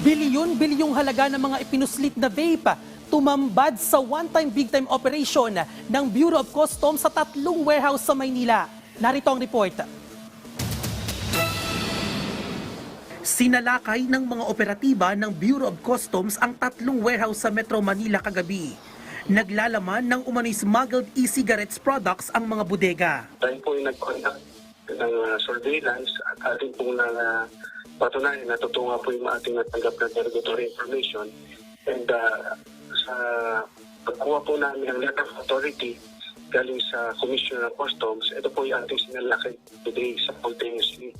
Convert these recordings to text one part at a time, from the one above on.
Bilyon-bilyong halaga ng mga ipinuslit na vape tumambad sa one-time big-time operation ng Bureau of Customs sa tatlong warehouse sa Maynila. Narito ang report. Sinalakay ng mga operatiba ng Bureau of Customs ang tatlong warehouse sa Metro Manila kagabi. Naglalaman ng umano'y smuggled e-cigarettes products ang mga bodega. tayo po yung nag-conduct ng uh, surveillance at ating pong na uh, patunayan na totoo nga po yung ating natanggap na derogatory information and uh, sa pagkuha po namin ng letter of authority galing sa Commissioner of Customs, ito po yung ating sinalakay today sa spontaneously.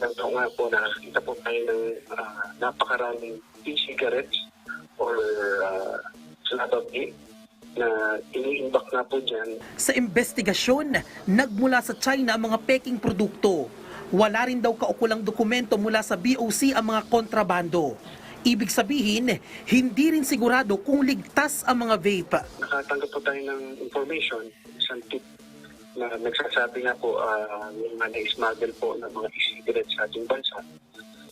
Nagtaon nga po na kita po tayo ng uh, napakaraming e-cigarettes or uh, slab of vape na iniimbak na po dyan Sa investigasyon, nagmula sa China mga peking produkto. Wala rin daw kaukulang dokumento mula sa BOC ang mga kontrabando. Ibig sabihin, hindi rin sigurado kung ligtas ang mga vape. nakatanggap po tayo ng information, isang tip na nagsasabi nga po uh, may mga na-smuggle po ng mga e-cigarettes sa ating bansa.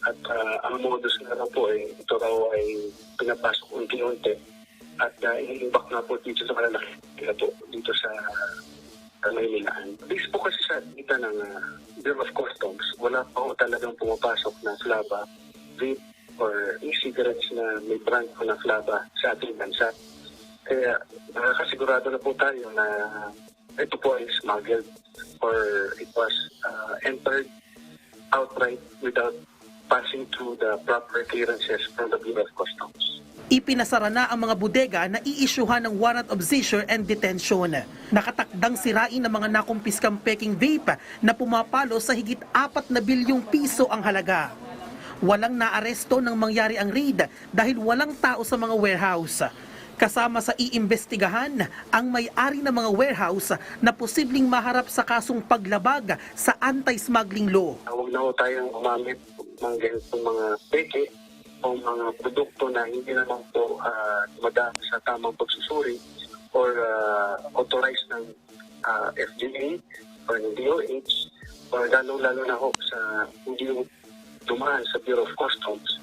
At ah, ang modus nga lang po ay ito raw ay pinapasok unti-unti at uh, iniimbak nga po dito sa malalaki po dito sa uh, Maynilaan. Based po kasi sa dita ng uh, Bureau of Customs, wala pa po talagang pumapasok na flaba, vape, or e-cigarettes na may brand po na flaba sa ating bansa. Kaya nakakasigurado na po tayo na ito po ay smuggled or it was uh, entered outright without passing through the proper clearances from the Bureau of Customs. Ipinasara na ang mga bodega na iisyuhan ng warrant of seizure and detention. Nakatakdang sirain ng mga nakumpiskang peking vape na pumapalo sa higit 4 na bilyong piso ang halaga. Walang naaresto nang mangyari ang raid dahil walang tao sa mga warehouse. Kasama sa iimbestigahan ang may-ari ng mga warehouse na posibleng maharap sa kasong paglabag sa anti-smuggling law. Huwag na po tayong umamit ng ganitong mga peke o mga produkto na hindi naman po uh, dumadaan sa tamang pagsusuri or uh, authorized ng uh, FDA or ng DOH or lalo-lalo na ho sa hindi dumaan sa Bureau of Customs